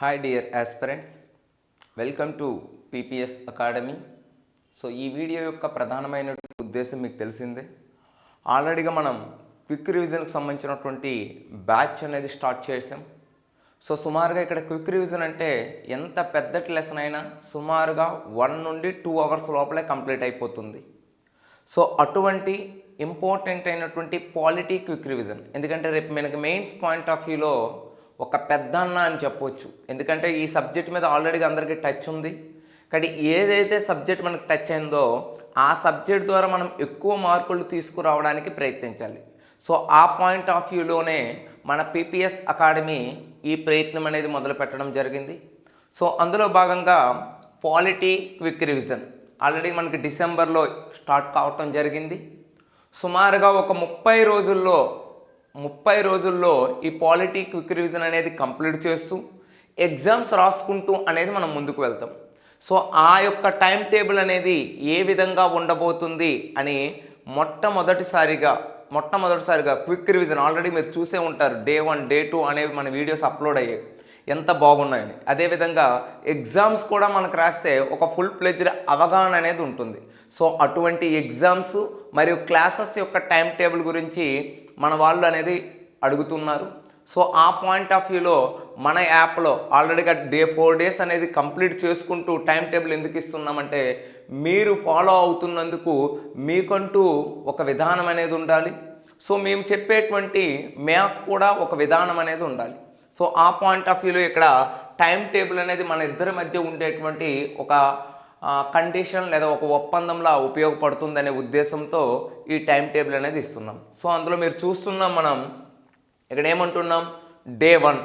Hi dear aspirants welcome to PPS academy so ఈ video యొక్క ప్రధానమైన ఉద్దేశం మీకు తెలిసిందే. ఆల్రెడీగా మనం క్విక్ రివిజన్కి సంబంధించినటువంటి బ్యాచ్ అనేది స్టార్ట్ చేసాం సో సుమారుగా ఇక్కడ క్విక్ రివిజన్ అంటే ఎంత పెద్దటి లెసన్ అయినా సుమారుగా వన్ నుండి టూ అవర్స్ లోపలే కంప్లీట్ అయిపోతుంది. సో అటువంటి ఇంపార్టెంట్ అయినటువంటి పాలిటీ క్విక్ రివిజన్ ఎందుకంటే రేపు మనకి మెయిన్స్ పాయింట్ ఆఫ్ వ్యూలో ఒక పెద్దన్న అని చెప్పొచ్చు. ఎందుకంటే ఈ సబ్జెక్ట్ మీద ఆల్రెడీ అందరికీ టచ్ ఉంది. కానీ ఏదైతే సబ్జెక్ట్ మనకు టచ్ అయిందో ఆ సబ్జెక్ట్ ద్వారా మనం ఎక్కువ మార్కులు తీసుకురావడానికి ప్రయత్నించాలి. సో ఆ పాయింట్ ఆఫ్ వ్యూలోనే మన పీపీఎస్ అకాడమీ ఈ ప్రయత్నం అనేది మొదలు పెట్టడం జరిగింది. సో అందులో భాగంగా పాలిటీ క్విక్ రివిజన్ ఆల్రెడీ మనకి డిసెంబర్లో స్టార్ట్ కావటం జరిగింది. సుమారుగా ఒక ముప్పై రోజుల్లో ముప్పై రోజుల్లో ఈ పాలిటీ క్విక్ రివిజన్ అనేది కంప్లీట్ చేస్తూ ఎగ్జామ్స్ రాసుకుంటూ అనేది మనం ముందుకు వెళ్తాం. సో ఆ యొక్క టైం టేబుల్ అనేది ఏ విధంగా ఉండబోతుంది అని మొట్టమొదటిసారిగా మొట్టమొదటిసారిగా క్విక్ రివిజన్ ఆల్రెడీ మీరు చూసే ఉంటారు. డే వన్ డే టూ అనేవి మన వీడియోస్ అప్లోడ్ అయ్యాయి. ఎంత బాగున్నాయని. అదేవిధంగా ఎగ్జామ్స్ కూడా మనకు రాస్తే ఒక ఫుల్ ప్లెజ్డ్ అవగాహన అనేది ఉంటుంది. సో అటువంటి ఎగ్జామ్స్ మరియు క్లాసెస్ యొక్క టైం టేబుల్ గురించి మన వాళ్ళు అనేది అడుగుతున్నారు. సో ఆ పాయింట్ ఆఫ్ వ్యూలో మన యాప్లో ఆల్రెడీగా డే ఫోర్ డేస్ అనేది కంప్లీట్ చేసుకుంటూ టైం టేబుల్ ఎందుకు ఇస్తున్నామంటే మీరు ఫాలో అవుతున్నందుకు మీకంటూ ఒక విధానం అనేది ఉండాలి. సో మేము చెప్పేటువంటి మ్యాప్ కూడా ఒక విధానం అనేది ఉండాలి. సో ఆ పాయింట్ ఆఫ్ వ్యూలో ఇక్కడ టైం టేబుల్ అనేది మన ఇద్దరి మధ్య ఉండేటువంటి ఒక కండిషన్ లేదా ఒక ఒప్పందంలా ఉపయోగపడుతుందనే ఉద్దేశంతో ఈ టైం టేబుల్ అనేది ఇస్తున్నాం. సో అందులో మీరు చూస్తున్నాం మనం ఇక్కడ ఏమంటున్నాం? డే వన్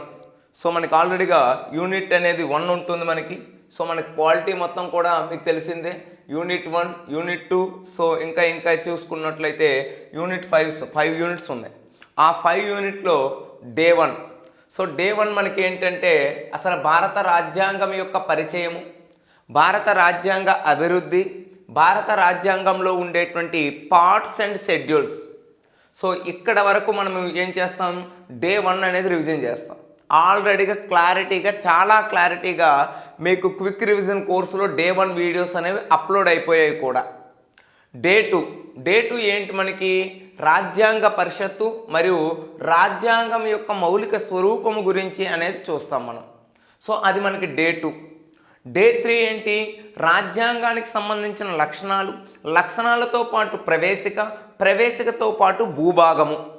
సో మనకి ఆల్రెడీగా యూనిట్ అనేది వన్ ఉంటుంది మనకి. సో మనకి క్వాలిటీ మొత్తం కూడా మీకు తెలిసిందే. Unit one unit two so ఇంకా ఇంకా చూసుకున్నట్లయితే యూనిట్ ఫైవ్ ఫైవ్ యూనిట్స్ ఉన్నాయి. ఆ ఫైవ్ యూనిట్లో day one so day one మనకి ఏంటంటే అసలు భారత రాజ్యాంగం యొక్క పరిచయము. భారత రాజ్యాంగ అభివృద్ధి భారత రాజ్యాంగంలో ఉండేటువంటి పార్ట్స్ అండ్ షెడ్యూల్స్. సో ఇక్కడ వరకు మనం ఏం చేస్తాం? డే వన్ అనేది రివిజన్ చేస్తాం. ఆల్రెడీగా క్లారిటీగా చాలా క్లారిటీగా మీకు క్విక్ రివిజన్ కోర్సులో డే వన్ వీడియోస్ అనేవి అప్లోడ్ అయిపోయాయి కూడా. Day two. డే టూ ఏంటి మనకి? రాజ్యాంగ పరిషత్తు మరియు రాజ్యాంగం యొక్క మౌలిక స్వరూపము గురించి అనేది చూస్తాం మనం. సో అది మనకి డే టూ. డే త్రీ ఏంటి? రాజ్యాంగానికి సంబంధించిన లక్షణాలు లక్షణాలతో పాటు ప్రవేశిక ప్రవేశికతో పాటు భూభాగము.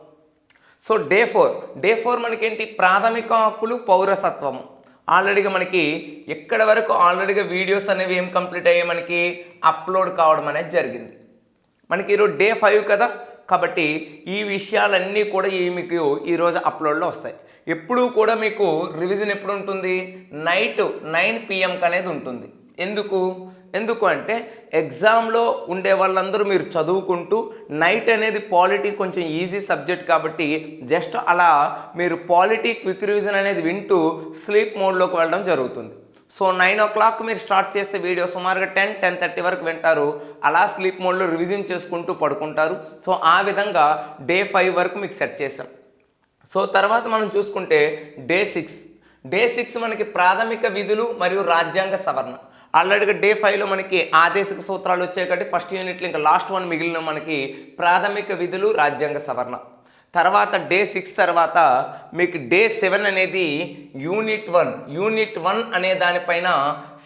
So day four. Day four మనకేంటి? ప్రాథమిక హక్కులు పౌరసత్వము. ఆల్రెడీగా మనకి ఎక్కడ వరకు ఆల్రెడీగా వీడియోస్ అనేవి ఏం కంప్లీట్ అయ్యాయి? మనకి అప్లోడ్ కావడం అనేది జరిగింది. మనకి ఈరోజు డే ఫైవ్ కదా? కాబట్టి ఈ విషయాలన్నీ కూడా ఈ మీకు ఈరోజు అప్లోడ్లో వస్తాయి. ఎప్పుడూ కూడా మీకు రివిజన్ ఎప్పుడు ఉంటుంది నైట్ నైన్ పిఎంకి అనేది ఉంటుంది. ఎందుకు? ఎందుకు అంటే ఎగ్జామ్లో ఉండే వాళ్ళందరూ మీరు చదువుకుంటూ నైట్ అనేది పాలిటీ కొంచెం ఈజీ సబ్జెక్ట్ కాబట్టి జస్ట్ అలా మీరు పాలిటీ క్విక్ రివిజన్ అనేది వింటూ స్లీప్ మోడ్లోకి వెళ్ళడం జరుగుతుంది. సో నైన్ ఓ క్లాక్ మీరు స్టార్ట్ చేస్తే వీడియో సుమారుగా టెన్ టెన్ థర్టీ వరకు వింటారు. అలా స్లీప్ మోడ్లో రివిజన్ చేసుకుంటూ పడుకుంటారు. సో ఆ విధంగా డే ఫైవ్ వరకు మీకు సెట్ చేసాం సో తర్వాత మనం చూసుకుంటే డే సిక్స్. డే సిక్స్ మనకి ప్రాథమిక విధులు మరియు రాజ్యాంగ సవరణ. ఆల్రెడీగా డే ఫైవ్లో మనకి ఆదేశిక సూత్రాలు వచ్చాయి కాబట్టి ఫస్ట్ యూనిట్లో ఇంకా లాస్ట్ వన్ మిగిలిన మనకి ప్రాథమిక విధులు రాజ్యాంగ సవరణ. తర్వాత డే సిక్స్ తర్వాత మీకు డే సెవెన్ అనేది యూనిట్ వన్. యూనిట్ వన్ అనే దానిపైన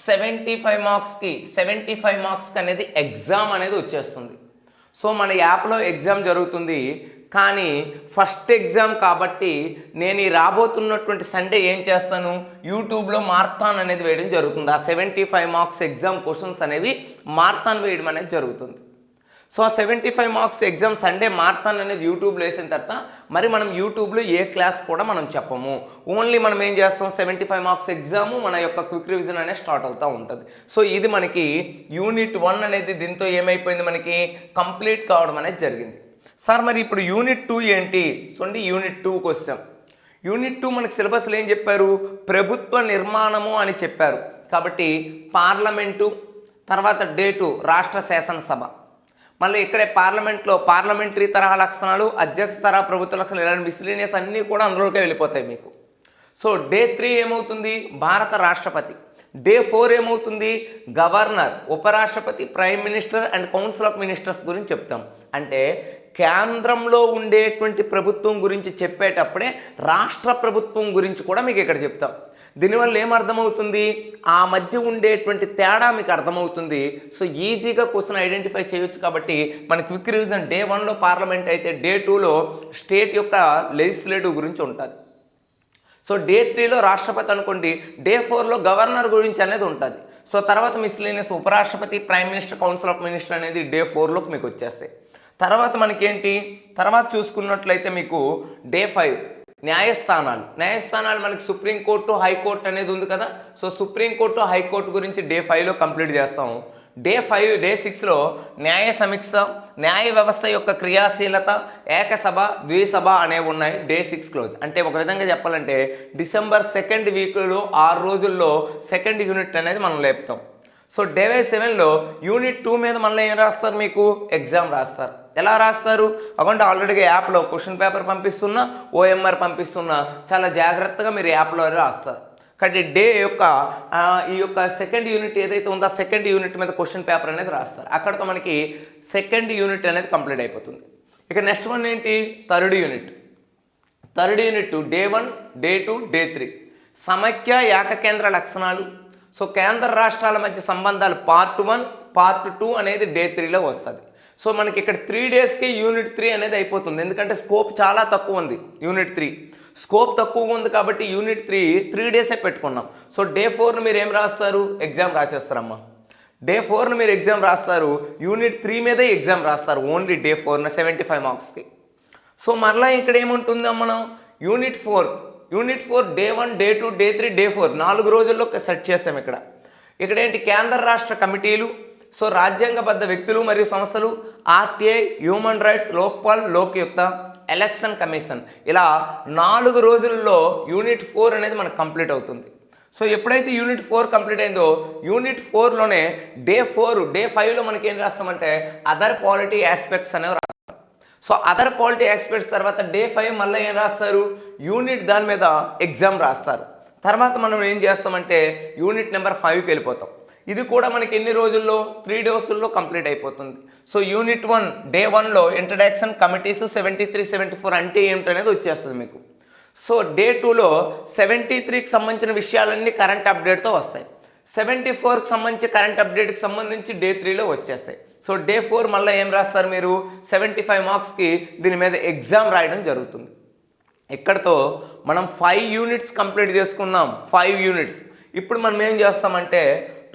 సెవెంటీ ఫైవ్ మార్క్స్కి సెవెంటీ ఫైవ్ మార్క్స్కి అనేది ఎగ్జామ్ అనేది వచ్చేస్తుంది. సో మన యాప్లో ఎగ్జామ్ జరుగుతుంది. కానీ ఫస్ట్ ఎగ్జామ్ కాబట్టి నేను ఈ రాబోతున్నటువంటి సండే ఏం చేస్తాను? యూట్యూబ్లో మార్తాన్ అనేది వేయడం జరుగుతుంది. ఆ seventy five marks exam questions అనేవి మార్తాన్ వేయడం అనేది జరుగుతుంది. సో ఆ seventy five marks exam Sunday marathon అనేది యూట్యూబ్లో వేసిన తర్వాత మరి మనం యూట్యూబ్లో ఏ క్లాస్ కూడా మనం చెప్పము. ఓన్లీ మనం ఏం చేస్తాం? సెవెంటీ ఫైవ్ మార్క్స్ ఎగ్జాము మన యొక్క క్విక్ రివిజన్ అనేది స్టార్ట్ అవుతూ ఉంటుంది. సో ఇది మనకి యూనిట్ వన్ అనేది దీంతో ఏమైపోయింది మనకి? కంప్లీట్ కావడం అనేది జరిగింది. సార్ మరి ఇప్పుడు యూనిట్ టూ ఏంటి? చూడండి యూనిట్ టూకి వస్తాం యూనిట్ టూ మనకి సిలబస్లో ఏం చెప్పారు? ప్రభుత్వ నిర్మాణము అని చెప్పారు. కాబట్టి పార్లమెంటు తర్వాత డేటు రాష్ట్ర శాసనసభ. మళ్ళీ ఇక్కడే పార్లమెంట్లో పార్లమెంటరీ తరహా లక్షణాలు అధ్యక్ష తరహా ప్రభుత్వ లక్షణాలు ఇలాంటి మిస్లీనియస్ అన్నీ కూడా అందులోకే వెళ్ళిపోతాయి మీకు. సో డే త్రీ ఏమవుతుంది? భారత రాష్ట్రపతి. డే ఫోర్ ఏమవుతుంది? గవర్నర్ ఉపరాష్ట్రపతి prime minister and council of ministers గురించి చెప్తాం. అంటే కేంద్రంలో ఉండేటువంటి ప్రభుత్వం గురించి చెప్పేటప్పుడే రాష్ట్ర ప్రభుత్వం గురించి కూడా మీకు ఇక్కడ చెప్తాం. దీనివల్ల ఏమర్థమవుతుంది ఆ మధ్య ఉండేటువంటి తేడా మీకు అర్థమవుతుంది. సో ఈజీగా క్వశ్చన్ ఐడెంటిఫై చేయొచ్చు కాబట్టి మన క్విక్ రివిజన్ డే వన్లో పార్లమెంట్ అయితే డే టూలో స్టేట్ యొక్క లెజిస్లేటివ్ గురించి ఉంటుంది. సో డే త్రీలో రాష్ట్రపతి అనుకోండి డే ఫోర్లో గవర్నర్ గురించి అనేది ఉంటుంది. సో తర్వాత మిస్లీనియస్ ఉపరాష్ట్రపతి prime minister council of minister అనేది డే ఫోర్లోకి మీకు వచ్చేస్తాయి. తర్వాత మనకేంటి? తర్వాత చూసుకున్నట్లయితే మీకు డే ఫైవ్ న్యాయస్థానాలు. న్యాయస్థానాలు మనకి సుప్రీంకోర్టు హైకోర్టు అనేది ఉంది కదా? So supreme court high court గురించి డే ఫైవ్లో కంప్లీట్ చేస్తాము. డే ఫైవ్ డే సిక్స్లో న్యాయ సమీక్ష న్యాయ వ్యవస్థ యొక్క క్రియాశీలత ఏకసభ ద్విసభ అనేవి ఉన్నాయి. Day six close. అంటే ఒక విధంగా చెప్పాలంటే డిసెంబర్ సెకండ్ వీక్లో ఆరు రోజుల్లో సెకండ్ యూనిట్ అనేది మనం లేపుతాం. సో డే సెవెన్లో యూనిట్ టూ మీద మనలో ఏం రాస్తారు మీకు? ఎగ్జామ్ రాస్తారు. ఎలా రాస్తారు? అకౌంట్ ఆల్రెడీగా యాప్లో క్వశ్చన్ పేపర్ పంపిస్తున్నా ఓఎంఆర్ పంపిస్తున్నా చాలా జాగ్రత్తగా మీరు యాప్లో రాస్తారు. కాబట్టి డే యొక్క ఈ యొక్క సెకండ్ యూనిట్ ఏదైతే ఉందో ఆ సెకండ్ యూనిట్ మీద క్వశ్చన్ పేపర్ అనేది రాస్తారు. అక్కడతో మనకి సెకండ్ యూనిట్ అనేది కంప్లీట్ అయిపోతుంది. ఇక నెక్స్ట్ వన్ ఏంటి? Third unit. Third unit day one day two day three. సమైక్య ఏకకేంద్ర లక్షణాలు. సో కేంద్ర రాష్ట్రాల మధ్య సంబంధాలు పార్ట్ వన్ పార్ట్ టూ అనేది డే త్రీలో వస్తుంది. సో మనకి ఇక్కడ త్రీ డేస్కి యూనిట్ త్రీ అనేది అయిపోతుంది. ఎందుకంటే స్కోప్ చాలా తక్కువ ఉంది యూనిట్ త్రీ స్కోప్ తక్కువగా ఉంది కాబట్టి యూనిట్ త్రీ త్రీ డేసే పెట్టుకున్నాం. సో డే ఫోర్ను మీరు ఏం రాస్తారు? ఎగ్జామ్ రాసేస్తారమ్మా. డే ఫోర్ను మీరు ఎగ్జామ్ రాస్తారు యూనిట్ త్రీ మీదే ఎగ్జామ్ రాస్తారు ఓన్లీ డే ఫోర్న సెవెంటీ ఫైవ్ మార్క్స్కి సో మరలా ఇక్కడ ఏముంటుందా మనం? Unit four unit four day one day two day three day four నాలుగు రోజుల్లో సెట్ చేసాం ఇక్కడ. ఇక్కడ ఏంటి? కేంద్ర రాష్ట్ర కమిటీలు సో రాజ్యాంగబద్ధ వ్యక్తులు మరియు సంస్థలు RTI human rights Lokpal Lokayukta election commission. ఇలా నాలుగు రోజుల్లో యూనిట్ ఫోర్ అనేది మనకు కంప్లీట్ అవుతుంది. సో ఎప్పుడైతే యూనిట్ ఫోర్ కంప్లీట్ అయిందో యూనిట్ ఫోర్లోనే డే ఫోర్ డే ఫైవ్లో మనకి ఏం రాస్తామంటే అదర్ పాలిటీ ఆస్పెక్ట్స్ అనేవి రాస్తాం. సో అదర్ పాలిటీ ఆస్పెక్ట్స్ తర్వాత డే ఫైవ్ మళ్ళీ ఏం రాస్తారు? యూనిట్ దాని మీద ఎగ్జామ్ రాస్తారు. తర్వాత మనం ఏం చేస్తామంటే యూనిట్ నెంబర్ ఫైవ్కి వెళ్ళిపోతాం. ఇది కూడా మనకి ఎన్ని రోజుల్లో? త్రీ డోసుల్లో కంప్లీట్ అయిపోతుంది. సో యూనిట్ వన్ డే వన్లో introduction committees seventy three seventy four అంటే ఏమిటి అనేది వచ్చేస్తుంది మీకు. సో డే టూలో సెవెంటీ త్రీకి సంబంధించిన విషయాలన్నీ కరెంట్ అప్డేట్తో వస్తాయి. సెవెంటీ ఫోర్కి సంబంధించి కరెంట్ అప్డేట్కి సంబంధించి డే త్రీలో వచ్చేస్తాయి. సో డే ఫోర్ మళ్ళీ ఏం రాస్తారు మీరు? సెవెంటీ ఫైవ్ మార్క్స్కి దీని మీద ఎగ్జామ్ రాయడం జరుగుతుంది. ఇక్కడతో మనం ఫైవ్ యూనిట్స్ కంప్లీట్ చేసుకున్నాం. ఫైవ్ యూనిట్స్ ఇప్పుడు మనం ఏం చేస్తామంటే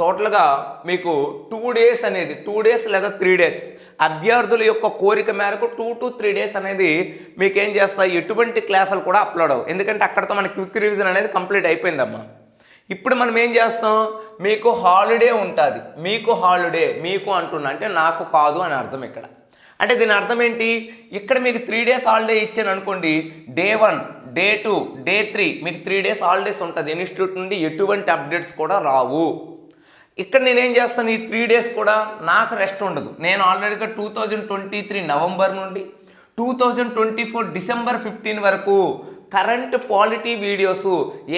టోటల్గా మీకు టూ డేస్ అనేది టూ డేస్ లేదా త్రీ డేస్ అభ్యర్థుల యొక్క కోరిక మేరకు టూ టు త్రీ డేస్ అనేది మీకు ఏం చేస్తాయి? ఎటువంటి క్లాసులు కూడా అప్లోడ్ అవ్వవు. ఎందుకంటే అక్కడతో మన క్విక్ రివిజన్ అనేది కంప్లీట్ అయిపోయిందమ్మా. ఇప్పుడు మనం ఏం చేస్తాం? మీకు హాలిడే ఉంటుంది. మీకు హాలిడే మీకు అంటున్నా. అంటే నాకు కాదు అని అర్థం ఇక్కడ. అంటే దీని అర్థం ఏంటి? ఇక్కడ మీకు త్రీ డేస్ హాలిడే ఇచ్చాను అనుకోండి. Day one day two day three మీకు త్రీ డేస్ హాలిడేస్ ఉంటుంది. ఇన్స్టిట్యూట్ నుండి ఎటువంటి అప్డేట్స్ కూడా రావు. ఇక్కడ నేనేం చేస్తాను? ఈ త్రీ డేస్ కూడా నాకు రెస్ట్ ఉండదు. నేను ఆల్రెడీగా two thousand twenty three November నుండి two thousand twenty four December fifteen వరకు కరెంట్ పాలిటీ వీడియోస్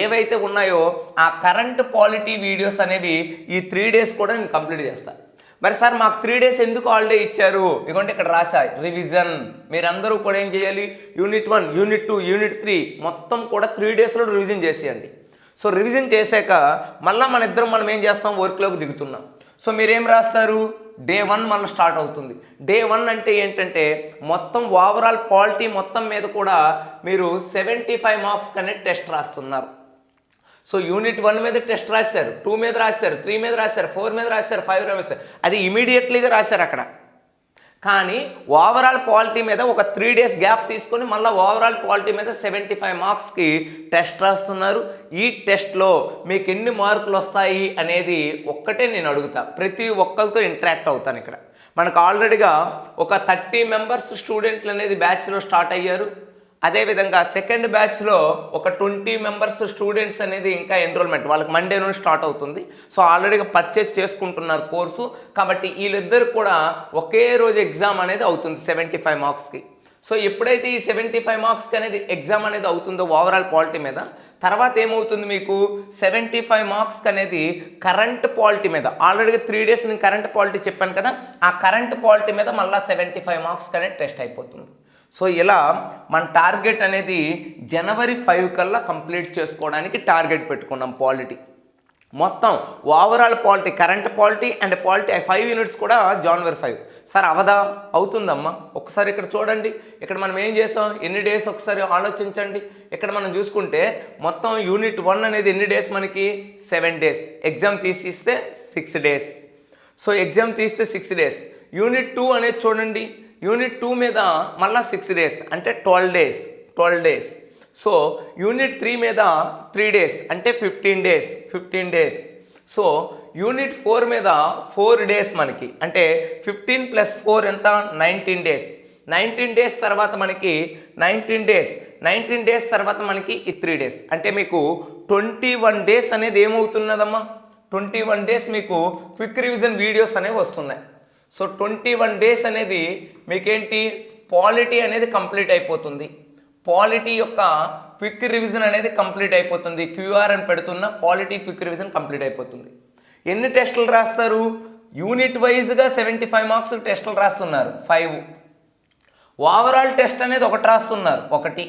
ఏవైతే ఉన్నాయో ఆ కరెంట్ పాలిటీ వీడియోస్ అనేవి ఈ త్రీ డేస్ కూడా నేను కంప్లీట్ చేస్తాను మరి సార్ మాకు త్రీ డేస్ ఎందుకు హాలిడే ఇచ్చారు? ఎందుకంటే ఇక్కడ రాసా రివిజన్ మీరందరూ కూడా ఏం చేయాలి? Unit one unit two unit three మొత్తం కూడా త్రీ డేస్లో రివిజన్ చేసేయండి. సో రివిజన్ చేశాక మళ్ళీ మన ఇద్దరం మనం ఏం చేస్తాం? వర్క్లోకి దిగుతున్నాం. సో మీరేం రాస్తారు? డే వన్ మళ్ళీ స్టార్ట్ అవుతుంది. డే వన్ అంటే ఏంటంటే మొత్తం ఓవరాల్ క్వాలిటీ మొత్తం మీద కూడా మీరు సెవెంటీ ఫైవ్ మార్క్స్ కనే టెస్ట్ రాస్తున్నారు. సో యూనిట్ వన్ మీద టెస్ట్ రాశారు టూ మీద రాశారు త్రీ మీద రాశారు ఫోర్ మీద రాశారు ఫైవ్ రాశారు. అది ఇమీడియట్లీగా రాశారు అక్కడ. కానీ ఓవరాల్ క్వాలిటీ మీద ఒక త్రీ డేస్ గ్యాప్ తీసుకొని మళ్ళీ ఓవరాల్ క్వాలిటీ మీద సెవెంటీ ఫైవ్ మార్క్స్కి టెస్ట్ రాస్తున్నారు. ఈ టెస్ట్లో మీకు ఎన్ని మార్కులు వస్తాయి అనేది ఒక్కటే నేను అడుగుతా. ప్రతి ఒక్కరితో ఇంటరాక్ట్ అవుతాను ఇక్కడ. మనకు ఆల్రెడీగా ఒక థర్టీ మెంబర్స్ స్టూడెంట్లు అనేది బ్యాచ్లో స్టార్ట్ అయ్యారు. అదేవిధంగా సెకండ్ బ్యాచ్లో ఒక ట్వంటీ మెంబర్స్ స్టూడెంట్స్ అనేది ఇంకా ఎన్రోల్మెంట్ వాళ్ళకి మండే నుండి స్టార్ట్ అవుతుంది. సో ఆల్రెడీగా పర్చేజ్ చేసుకుంటున్నారు కోర్సు కాబట్టి వీళ్ళిద్దరు కూడా ఒకే రోజు ఎగ్జామ్ అనేది అవుతుంది సెవెంటీ ఫైవ్ మార్క్స్కి సో ఎప్పుడైతే ఈ సెవెంటీ ఫైవ్ మార్క్స్కి అనేది ఎగ్జామ్ అనేది అవుతుందో ఓవరాల్ పాలిటీ మీద తర్వాత ఏమవుతుంది మీకు? సెవెంటీ ఫైవ్ మార్క్స్కి అనేది కరెంట్ పాలిటీ మీద ఆల్రెడీ త్రీ డేస్ నేను కరెంట్ పాలిటీ చెప్పాను కదా ఆ కరెంట్ పాలిటీ మీద మళ్ళీ సెవెంటీ ఫైవ్ మార్క్స్కి అనేది టెస్ట్ అయిపోతుంది. సో ఇలా మన టార్గెట్ అనేది జనవరి ఫైవ్ కల్లా కంప్లీట్ చేసుకోవడానికి టార్గెట్ పెట్టుకున్నాం పాలిటీ. మొత్తం overall polity current polity and polity five units కూడా జనవరి ఫైవ్. సార్ అవదా? అవుతుందమ్మా. ఒకసారి ఇక్కడ చూడండి. ఇక్కడ మనం ఏం చేసాం? ఎన్ని డేస్ ఒకసారి ఆలోచించండి. ఇక్కడ మనం చూసుకుంటే మొత్తం యూనిట్ వన్ అనేది ఎన్ని డేస్ మనకి? Seven days. ఎగ్జామ్ తీసిస్తే సిక్స్ డేస్. సో ఎగ్జామ్ తీస్తే సిక్స్ డేస్. యూనిట్ టూ అనేది చూడండి. యూనిట్ టూ మీద మళ్ళీ సిక్స్ డేస్ అంటే twelve days twelve days. So unit three మీద త్రీ డేస్ అంటే fifteen days fifteen days. So unit four మీద ఫోర్ డేస్ మనకి అంటే ఫిఫ్టీన్ ప్లస్ ఫోర్ ఎంత? Nineteen days. నైన్టీన్ డేస్ తర్వాత మనకి నైన్టీన్ డేస్. నైన్టీన్ డేస్ తర్వాత మనకి ఈ త్రీ డేస్. అంటే మీకు ట్వంటీ వన్ డేస్ అనేది ఏమవుతున్నదమ్మా? ట్వంటీ వన్ డేస్ మీకు క్విక్ రివిజన్ వీడియోస్ అనేవి వస్తున్నాయి. సో ట్వంటీ వన్ డేస్ అనేది మీకేంటి? పాలిటీ అనేది కంప్లీట్ అయిపోతుంది. పాలిటీ యొక్క క్విక్ రివిజన్ అనేది కంప్లీట్ అయిపోతుంది. క్యూఆర్ అని పెడుతున్న పాలిటీ క్విక్ రివిజన్ కంప్లీట్ అయిపోతుంది. ఎన్ని టెస్టులు రాస్తారు? యూనిట్ వైజ్గా సెవెంటీ ఫైవ్ మార్క్స్ టెస్టులు రాస్తున్నారు. ఫైవ్ ఓవరాల్ టెస్ట్ అనేది ఒకటి రాస్తున్నారు. ఒకటి.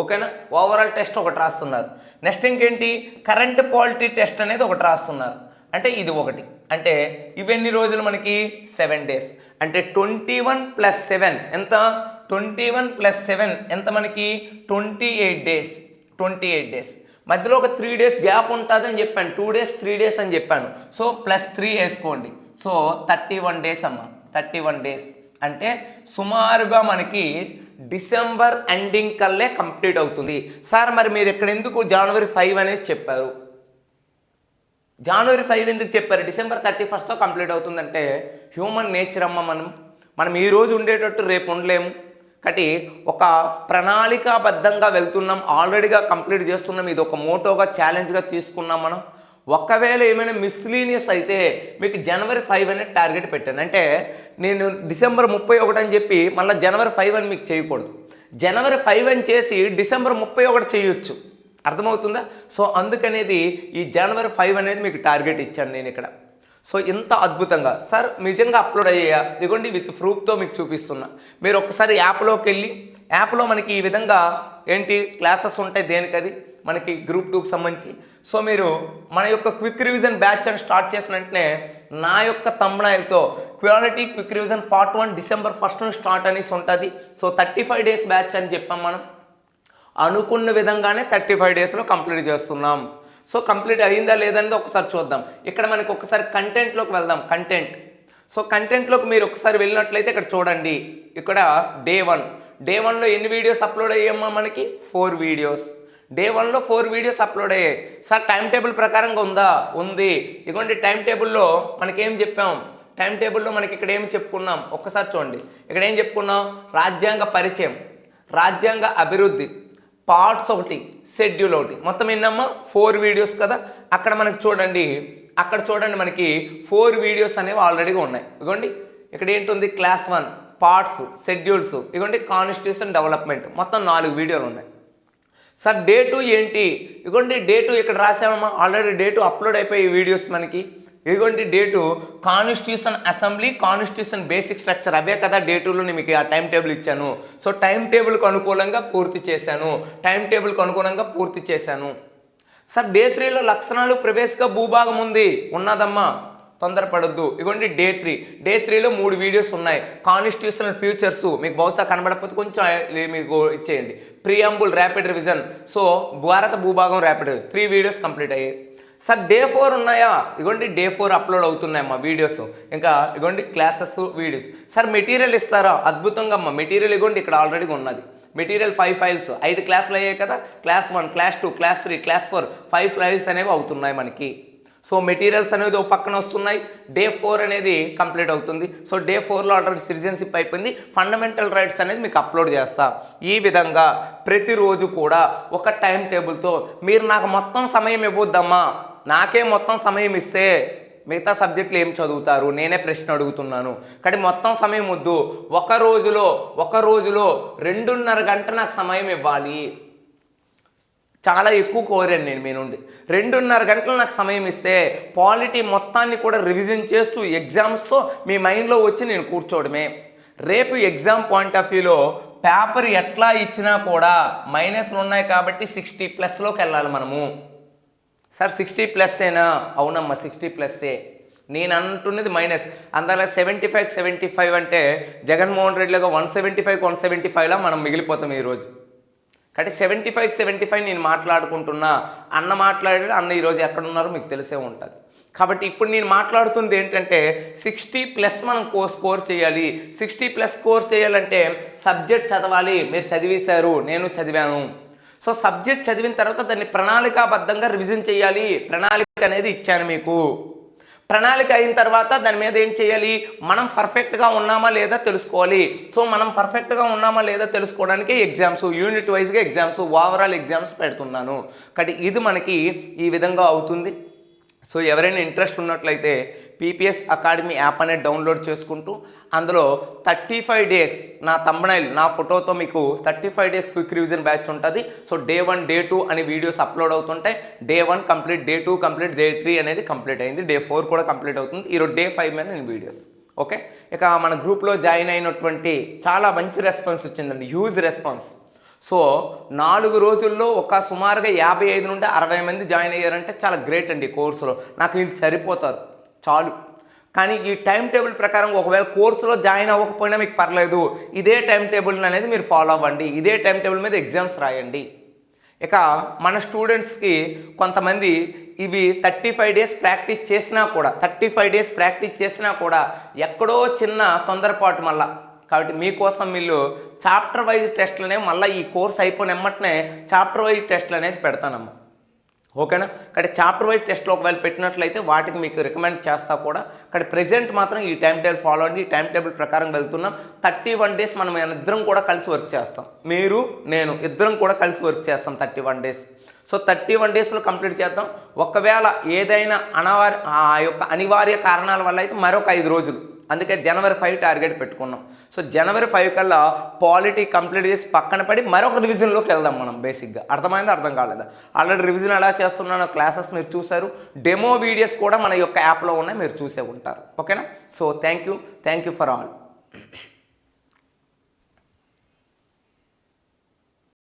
ఓకేనా? ఓవరాల్ టెస్ట్ ఒకటి రాస్తున్నారు. నెక్స్ట్ ఇంకేంటి? కరెంట్ పాలిటీ టెస్ట్ అనేది ఒకటి రాస్తున్నారు. అంటే ఇది ఒకటి. అంటే ఇవన్నీ రోజులు మనకి? Seven days. అంటే ట్వంటీ వన్ ప్లస్ సెవెన్ ఎంత? ట్వంటీ వన్ ప్లస్ సెవెన్ ఎంత మనకి? Twenty eight days. Twenty eight days. మధ్యలో ఒక త్రీ డేస్ గ్యాప్ ఉంటుందని చెప్పాను. టూ డేస్ త్రీ డేస్ అని చెప్పాను. సో ప్లస్ త్రీ వేసుకోండి. సో థర్టీ వన్ డేస్ అమ్మ. Thirty one days. అంటే సుమారుగా మనకి డిసెంబర్ ఎండింగ్ కల్లే కంప్లీట్ అవుతుంది. సార్ మరి మీరు ఇక్కడ ఎందుకు జనవరి ఫైవ్ అనేది చెప్పారు? జనవరి ఫైవ్ ఎందుకు చెప్పారు? డిసెంబర్ థర్టీ ఫస్ట్తో కంప్లీట్ అవుతుందంటే హ్యూమన్ నేచర్ అమ్మ మనం. మనం ఈరోజు ఉండేటట్టు రేపు ఉండలేము. కాబట్టి ఒక ప్రణాళికాబద్ధంగా వెళ్తున్నాం. ఆల్రెడీగా కంప్లీట్ చేస్తున్నాం. ఇది ఒక మోటోగా ఛాలెంజ్గా తీసుకున్నాం మనం. ఒకవేళ ఏమైనా మిస్లీనియస్ అయితే మీకు జనవరి ఫైవ్ అనే టార్గెట్ పెట్టాను. అంటే నేను డిసెంబర్ ముప్పై ఒకటి అని చెప్పి మళ్ళీ జనవరి ఫైవ్ అని మీకు చేయకూడదు. జనవరి ఫైవ్ అని చేసి డిసెంబర్ ముప్పై ఒకటి చేయొచ్చు. అర్థమవుతుందా? సో అందుకనేది ఈ జనవరి ఫైవ్ అనేది మీకు టార్గెట్ ఇచ్చాను నేను ఇక్కడ. సో ఇంత అద్భుతంగా. సార్ నిజంగా అప్లోడ్ అయ్యా ఇదిగోండి విత్ ప్రూఫ్తో మీకు చూపిస్తున్నా. మీరు ఒకసారి యాప్లోకి వెళ్ళి యాప్లో మనకి ఈ విధంగా ఏంటి? క్లాసెస్ ఉంటాయి దేనికది? మనకి గ్రూప్ టూకి సంబంధించి. సో మీరు మన యొక్క క్విక్ రివిజన్ బ్యాచ్ అని స్టార్ట్ చేసిన వెంటనే నా యొక్క తమ్ముడాయిలతో quality quick revision part one December first నుంచి స్టార్ట్ అనేసి ఉంటుంది. So thirty five days batch అని చెప్పాం మనం. అనుకున్న విధంగానే థర్టీ ఫైవ్ డేస్లో కంప్లీట్ చేస్తున్నాం. సో కంప్లీట్ అయిందా లేదనేది ఒకసారి చూద్దాం. ఇక్కడ మనకి ఒకసారి కంటెంట్లోకి వెళ్దాం. కంటెంట్. సో కంటెంట్లోకి మీరు ఒకసారి వెళ్ళినట్లయితే ఇక్కడ చూడండి. ఇక్కడ డే వన్. డే వన్లో ఎన్ని వీడియోస్ అప్లోడ్ అయ్యామా మనకి? Four videos. డే వన్లో ఫోర్ వీడియోస్ అప్లోడ్ అయ్యాయి. సార్ టైం టేబుల్ ప్రకారంగా ఉందా? ఉంది. ఇదిగోండి టైం టేబుల్లో మనకేం చెప్పాం? టైం టేబుల్లో మనకి ఇక్కడ ఏం చెప్పుకున్నాం? ఒక్కసారి చూడండి. ఇక్కడ ఏం చెప్పుకున్నాం? రాజ్యాంగ పరిచయం. రాజ్యాంగ అభివృద్ధి. పార్ట్స్ ఒకటి షెడ్యూల్ ఒకటి. మొత్తం ఏంటమ్మా ఫోర్ వీడియోస్ కదా? అక్కడ మనకి చూడండి అక్కడ చూడండి మనకి ఫోర్ వీడియోస్ అనేవి ఆల్రెడీగా ఉన్నాయి. ఇదిగోండి ఇక్కడ ఏంటుంది? Class one parts schedules. ఇదిగోండి కాన్స్టిట్యూషన్ డెవలప్మెంట్. మొత్తం నాలుగు వీడియోలు ఉన్నాయి. సార్ డే టూ ఏంటి? ఇదిగోండి డే టూ ఇక్కడ రాసామమ్మా. ఆల్రెడీ డే టూ అప్లోడ్ అయిపోయి వీడియోస్ మనకి. ఇదిగోండి day two constitution assembly constitution basic structure అవే కదా డే టూలో నేను మీకు ఆ టైం టేబుల్ ఇచ్చాను. సో టైం టేబుల్కి అనుకూలంగా పూర్తి చేశాను. టైం టేబుల్కి అనుకూలంగా పూర్తి చేశాను. సార్ డే త్రీలో లక్షణాలు ప్రవేశగా భూభాగం ఉంది. ఉన్నదమ్మా. తొందరపడొద్దు. ఇగోండి డే త్రీ. డే త్రీలో మూడు వీడియోస్ ఉన్నాయి. కాన్స్టిట్యూషనల్ ఫ్యూచర్స్ మీకు బహుశా కనబడకపోతే కొంచెం మీకు ఇచ్చేయండి. Preamble rapid revision. సో భారత భూభాగం ర్యాపిడ్. త్రీ వీడియోస్ కంప్లీట్ అయ్యాయి. సార్ డే ఫోర్ ఉన్నాయా? ఇగోండి డే ఫోర్ అప్లోడ్ అవుతున్నాయి అమ్మా వీడియోస్. ఇంకా ఇగోండి క్లాసెస్ వీడియోస్. సార్ మెటీరియల్ ఇస్తారా? అద్భుతంగా అమ్మా. మెటీరియల్ ఇగోండి ఇక్కడ ఆల్రెడీ ఉన్నది. Material five files. ఐదు క్లాసులు అయ్యాయి కదా? Class one class two class three class four. Five files అనేవి అవుతున్నాయి మనకి. సో మెటీరియల్స్ అనేది ఒక పక్కన వస్తున్నాయి. డే ఫోర్ అనేది కంప్లీట్ అవుతుంది. సో డే ఫోర్లో ఆల్రెడీ సిటిజన్షిప్ అయిపోయింది. ఫండమెంటల్ రైట్స్ అనేది మీకు అప్లోడ్ చేస్తా. ఈ విధంగా ప్రతిరోజు కూడా ఒక టైం టేబుల్తో మీరు నాకు మొత్తం సమయం ఇవ్వద్దమ్మా. నాకే మొత్తం సమయం ఇస్తే మిగతా సబ్జెక్టులు ఏం చదువుతారు? నేనే ప్రశ్న అడుగుతున్నాను. కానీ మొత్తం సమయం వద్దు. ఒక రోజులో ఒక రోజులో రెండున్నర గంట నాకు సమయం ఇవ్వాలి. చాలా ఎక్కువ కోరాను నేను మీ నుండి. రెండున్నర గంటలు నాకు సమయం ఇస్తే పాలిటీ మొత్తాన్ని కూడా రివిజన్ చేస్తూ ఎగ్జామ్స్తో మీ మైండ్లో వచ్చి నేను కూర్చోవడమే. రేపు ఎగ్జామ్ పాయింట్ ఆఫ్ వ్యూలో పేపర్ ఎట్లా ఇచ్చినా కూడా మైనస్లు ఉన్నాయి కాబట్టి సిక్స్టీ ప్లస్లోకి వెళ్ళాలి మనము. సార్ సిక్స్టీ ప్లస్సేనా అవునమ్మా సిక్స్టీ ప్లస్సే నేను అంటున్నది మైనస్. అందువల్ల సెవెంటీ ఫైవ్ సెవెంటీ ఫైవ్ అంటే Jaganmohan రెడ్డిలాగా one seventy five one seventy ఫైవ్లా మనం మిగిలిపోతాం ఈరోజు. కాబట్టి సెవెంటీ ఫైవ్ సెవెంటీ ఫైవ్ నేను మాట్లాడుకుంటున్నా. అన్న మాట్లాడాడు అన్న ఈరోజు ఎక్కడున్నారో మీకు తెలిసే ఉంటుంది. కాబట్టి ఇప్పుడు నేను మాట్లాడుతుంది ఏంటంటే సిక్స్టీ ప్లస్ మనం కో స్కోర్ చేయాలి. సిక్స్టీ ప్లస్ స్కోర్ చేయాలంటే సబ్జెక్ట్ చదవాలి. మీరు చదివేశారు నేను చదివాను. సో సబ్జెక్ట్ చదివిన తర్వాత దాన్ని ప్రణాళికాబద్ధంగా రివిజన్ చేయాలి. ప్రణాళిక అనేది ఇచ్చాను మీకు. ప్రణాళిక అయిన తర్వాత దాని మీద ఏం చేయాలి? మనం పర్ఫెక్ట్గా ఉన్నామా లేదా తెలుసుకోవాలి. సో మనం పర్ఫెక్ట్గా ఉన్నామా లేదా తెలుసుకోవడానికి ఎగ్జామ్స్ యూనిట్ వైజ్గా ఎగ్జామ్స్ ఓవరాల్ ఎగ్జామ్స్ పెడుతున్నాను. కాబట్టి ఇది మనకి ఈ విధంగా అవుతుంది. సో ఎవరైనా ఇంట్రెస్ట్ ఉన్నట్లయితే పీపీఎస్ అకాడమీ యాప్ అనేది డౌన్లోడ్ చేసుకుంటూ అందులో థర్టీ ఫైవ్ డేస్ నా తమ్ముడైల్ నా ఫోటోతో మీకు thirty five days quick revision batch ఉంటుంది. So day one day two అనే వీడియోస్ అప్లోడ్ అవుతుంటాయి. Day one complete day two complete day three అనేది కంప్లీట్ అయింది. డే ఫోర్ కూడా కంప్లీట్ అవుతుంది. ఈరోజు డే ఫైవ్ మీద నేను వీడియోస్. ఓకే? ఇక మన గ్రూప్లో జాయిన్ అయినటువంటి చాలా మంచి రెస్పాన్స్ వచ్చిందండి. Huge response. సో నాలుగు రోజుల్లో ఒక సుమారుగా యాభై ఐదు నుండి అరవై మంది జాయిన్ అయ్యారంటే చాలా గ్రేట్ అండి కోర్సులో. నాకు వీళ్ళు సరిపోతారు. చాలు. కానీ ఈ టైం టేబుల్ ప్రకారం ఒకవేళ కోర్సులో జాయిన్ అవ్వకపోయినా మీకు పర్లేదు. ఇదే టైం టేబుల్ అనేది మీరు ఫాలో అవ్వండి. ఇదే టైం టేబుల్ మీద ఎగ్జామ్స్ రాయండి. ఇక మన స్టూడెంట్స్కి కొంతమంది ఇవి థర్టీ ఫైవ్ డేస్ ప్రాక్టీస్ చేసినా కూడా థర్టీ ఫైవ్ డేస్ ప్రాక్టీస్ చేసినా కూడా ఎక్కడో చిన్న తొందరపాటు మళ్ళా. కాబట్టి మీకోసం వీళ్ళు చాప్టర్ వైజ్ టెస్ట్లనే మళ్ళీ ఈ కోర్స్ అయిపోయిన ఎమ్మటనే చాప్టర్ వైజ్ టెస్ట్లు అనేది పెడతానమ్మా. ఓకేనా? ఇక్కడ చాప్టర్ వైజ్ టెస్ట్లో ఒకవేళ పెట్టినట్లయితే వాటికి మీకు రికమెండ్ చేస్తా కూడా. ఇక్కడ ప్రెజెంట్ మాత్రం ఈ టైం టేబుల్ ఫాలో అండి. ఈ టైం టేబుల్ ప్రకారం వెళ్తున్నాం. థర్టీ వన్ డేస్ మనం ఇద్దరం కూడా కలిసి వర్క్ చేస్తాం. మీరు నేను ఇద్దరం కూడా కలిసి వర్క్ చేస్తాం thirty one days so thirty one డేస్లో కంప్లీట్ చేద్దాం. ఒకవేళ ఏదైనా అనవారి ఆ యొక్క అనివార్య కారణాల వల్ల అయితే మరొక ఐదు రోజులు. అందుకే జనవరి ఫైవ్ టార్గెట్ పెట్టుకున్నాం. సో జనవరి ఫైవ్ కల్లా పాలిటీ కంప్లీట్ చేసి పక్కన పడి మరొక రివిజన్లోకి వెళ్దాం మనం బేసిక్గా అర్థమైందా అర్థం కాలేదా? ఆల్రెడీ రివిజన్ ఎలా చేస్తున్నానో క్లాసెస్ మీరు చూశారు. డెమో వీడియోస్ కూడా మన యొక్క యాప్లో ఉన్నాయి మీరు చూసే ఉంటారు. ఓకేనా so thank you thank you for all